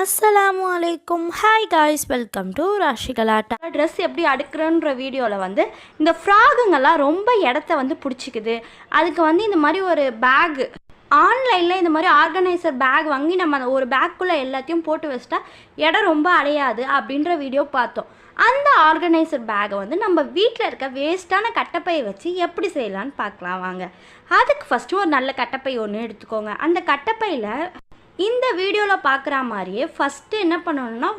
அஸ்ஸலாமு அலைக்கும் hi guys welcome to Rashi Galatta dress எப்படி அடுக்கிறன்ற வீடியோவில் வந்து இந்த ஃப்ராகுங்கெல்லாம் ரொம்ப இடத்த வந்து பிடிச்சிக்குது. அதுக்கு வந்து இந்த மாதிரி ஒரு பேகு ஆன்லைனில் இந்த மாதிரி ஆர்கனைசர் பேக் வாங்கி நம்ம அந்த ஒரு பேக்குள்ளே எல்லாத்தையும் போட்டு வச்சிட்டா இடம் ரொம்ப அடையாது அப்படின்ற வீடியோ பார்த்தோம். அந்த ஆர்கனைசர் பேகை வந்து நம்ம வீட்டில் இருக்க வேஸ்ட்டான கட்டப்பையை வச்சு எப்படி செய்யலான்னு பார்க்கலாம் வாங்க. அதுக்கு ஃபஸ்ட்டு ஒரு நல்ல கட்டப்பை ஒன்று எடுத்துக்கோங்க. அந்த கட்டப்பையில் இந்த வீடியோவில் பார்க்குற மாதிரியே ஃபஸ்ட்டு என்ன பண்ணணும்னா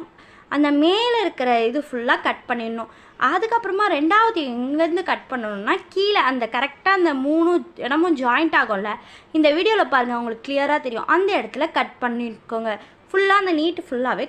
அந்த மேலே இருக்கிற இது ஃபுல்லாக கட் பண்ணிடணும். அதுக்கப்புறமா ரெண்டாவது எங்கேருந்து கட் பண்ணணும்னா கீழே அந்த கரெக்டாக அந்த மூணு இடமும் ஜாயிண்ட் ஆகும்ல இந்த வீடியோவில் பாருங்கள் உங்களுக்கு கிளியராக தெரியும். அந்த இடத்துல கட் பண்ணிக்கோங்க. ஃபுல்லாக அந்த நீட்டு ஃபுல்லாகவே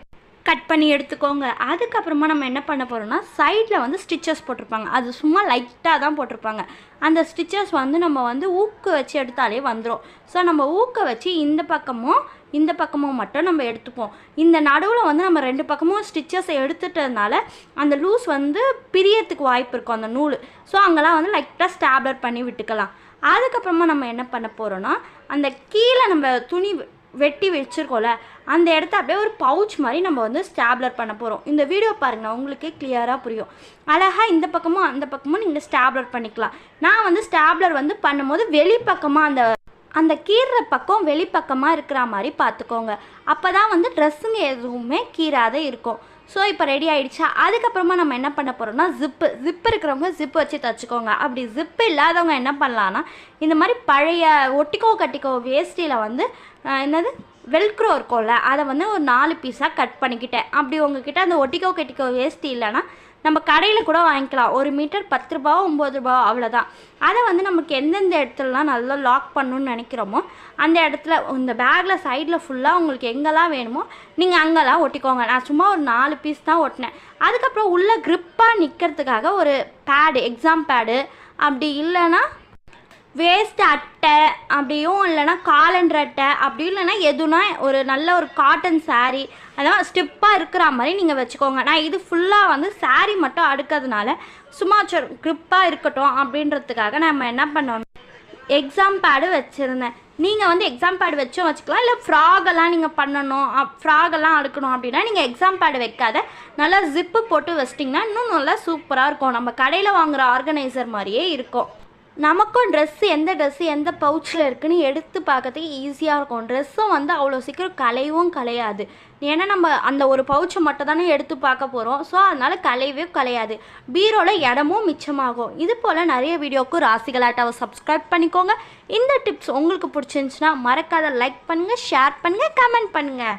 கட் பண்ணி எடுத்துக்கோங்க. அதுக்கப்புறமா நம்ம என்ன பண்ண போகிறோம்னா சைடில் வந்து ஸ்டிச்சஸ் போட்டிருப்பாங்க. அது சும்மா லைட்டாக தான் போட்டிருப்பாங்க. அந்த ஸ்டிச்சஸ் வந்து நம்ம வந்து ஊக்கு வச்சு எடுத்தாலே வந்துடும் ஸோ நம்ம ஊக்க வச்சு இந்த பக்கமும் இந்த பக்கமும் மட்டும் நம்ம எடுத்துப்போம். இந்த நடுவில் வந்து நம்ம ரெண்டு பக்கமும் ஸ்டிச்சஸை எடுத்துட்டதுனால அந்த லூஸ் வந்து பிரியத்துக்கு வாய்ப்பு இருக்கும் அந்த நூல். ஸோ அங்கெல்லாம் வந்து லைட்டாக ஸ்டாப்லர் பண்ணி விட்டுக்கலாம். அதுக்கப்புறமா நம்ம என்ன பண்ண போகிறோன்னா அந்த கீழே நம்ம துணி வெட்டி வச்சுருக்கோம்ல அந்த இடத்த அப்படியே ஒரு பவுச் மாதிரி நம்ம வந்து ஸ்டாப்லர் பண்ண போகிறோம் இந்த வீடியோ பாருங்கள் உங்களுக்கே கிளியராக புரியும். அழகாக இந்த பக்கமும் அந்த பக்கமும் நீங்கள் ஸ்டாப்லர் பண்ணிக்கலாம். நான் வந்து ஸ்டாப்லர் வந்து பண்ணும்போது வெளிப்பக்கமாக அந்த அந்த கீறுற பக்கம் வெளிப்பக்கமாக இருக்கிற மாதிரி பார்த்துக்கோங்க. அப்போ தான் வந்து ட்ரெஸ்ஸுங்க எதுவுமே கீறாத இருக்கும். ஸோ இப்போ ரெடி ஆகிடுச்சா அதுக்கப்புறமா நம்ம என்ன பண்ண போகிறோம்னா ஜிப்பு ஜிப்பு இருக்கிறவங்க ஜிப்பு வச்சு தச்சுக்கோங்க. அப்படி ஜிப்பு இல்லாதவங்க என்ன பண்ணலான்னா இந்த மாதிரி பழைய ஒட்டிக்கோ கட்டிக்கோ வேஷ்டியில் வந்து என்னது? வெல்க்ரோ இருக்கும்ல அதை வந்து ஒரு நாலு பீஸாக கட் பண்ணிக்கிட்டேன். அப்படி உங்ககிட்ட அந்த ஒட்டிக்கோ கட்டிக்கோ வேஸ்டி இல்லைன்னா நம்ம கடையில் கூட வாங்கிக்கலாம். ஒரு மீட்டர் பத்து ரூபாவோ ஒம்பது ரூபா அவ்வளோதான் அதை வந்து நமக்கு எந்தெந்த இடத்துலலாம் நல்லா லாக் பண்ணணும்னு நினைக்கிறோமோ அந்த இடத்துல இந்த பேக்கில் சைடில் ஃபுல்லாக உங்களுக்கு எங்கெல்லாம் வேணுமோ நீங்கள் அங்கெல்லாம் ஒட்டிக்கோங்க. நான் சும்மா ஒரு நாலு பீஸ் தான் ஒட்டினேன். அதுக்கப்புறம் உள்ளே க்ரிப்பாக நிற்கிறதுக்காக ஒரு பேடு எக்ஸாம் பேடு அப்படி இல்லைன்னா வேஸ்ட் அட்டை அப்படியும் இல்லைன்னா காலண்டர் அட்டை அப்படி இல்லைன்னா எதுனா ஒரு நல்ல ஒரு காட்டன் saree அதான் ஸ்டிப்பாக இருக்கிற மாதிரி நீங்கள் வச்சுக்கோங்க. நான் இது ஃபுல்லாக வந்து saree மட்டும் அடுக்கிறதுனால சும்மா க்ரிப்பாக இருக்கட்டும் அப்படின்றதுக்காக நம்ம என்ன பண்ணணும்? எக்ஸாம் பேடு வச்சுருந்தேன். நீங்கள் வந்து எக்ஸாம் பேடு வச்சும் வச்சுக்கலாம். இல்லை ஃப்ராகெல்லாம் நீங்கள் பண்ணணும். ஃப்ராகெல்லாம் அடுக்கணும் அப்படின்னா நீங்கள் எக்ஸாம் பேடு வைக்காத. நல்லா ஜிப்பு போட்டு வச்சிட்டிங்கன்னா இன்னும் நல்லா சூப்பராக இருக்கும். நம்ம கடையில் வாங்குகிற ஆர்கனைசர் மாதிரியே இருக்கும். நமக்கும் ட்ரெஸ்ஸு எந்த ட்ரெஸ்ஸு எந்த பவுச்சில் இருக்குன்னு எடுத்து பார்க்கறதுக்கு ஈஸியாக இருக்கும். ட்ரெஸ்ஸும் வந்து அவ்வளோ சீக்கிரம் கலையவும் கலையாது. ஏன்னா நம்ம அந்த ஒரு பவுச்சை மட்டும் தானே எடுத்து பார்க்க போகிறோம் ஸோ அதனால் கலையவே கலையாது. பீரோவில் இடமும் மிச்சமாகும். இது போல் நிறைய வீடியோக்கும் ராசிகளாட்டாவை சப்ஸ்கிரைப் பண்ணிக்கோங்க. இந்த டிப்ஸ் உங்களுக்கு பிடிச்சிருந்துச்சுன்னா மறக்காத லைக் பண்ணுங்கள் ஷேர் பண்ணுங்கள் கமெண்ட் பண்ணுங்கள்